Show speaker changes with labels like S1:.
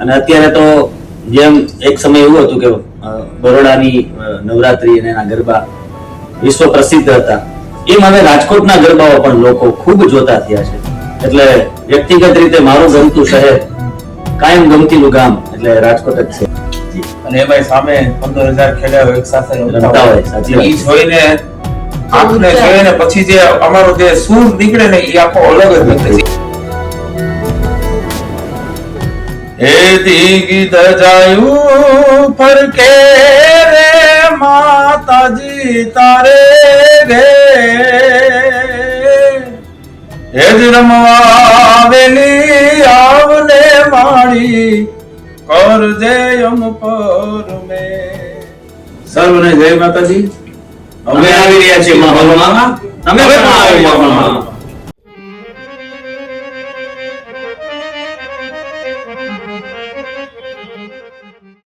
S1: અને અત્યારે તો જેમ એક સમય એવું હતું કે બરોડાની નવરાત્રી અને એના ગરબા વિશ્વ પ્રસિદ્ધ હતા. એમ હવે રાજકોટના ગરબાઓ પણ લોકો ખૂબ જોતા થયા છે. એટલે વ્યક્તિગત રીતે મારું ગમતું શહેર કાયમ ગમતીનું ગામ એટલે રાજકોટ જ છે.
S2: અને એમાં સામે પંદર હજાર ખેલાડીઓ એક સાથે
S1: રમતા હોય, સાચી
S2: જોઈને આંખને જોઈને પછી જે અમારો જે સૂર નીકળે ને એ આખો અલગ જ બને છે ગીત જાયું ફરકે રે માતાજી તારે ઘે જ રમવા આવેલી આવને માણી કરજે અમ પર મે.
S1: સર્વને જય માતાજી. અમે આવી રહ્યા છીએ મહોલમાં અમે પણ આવો માહોલમાં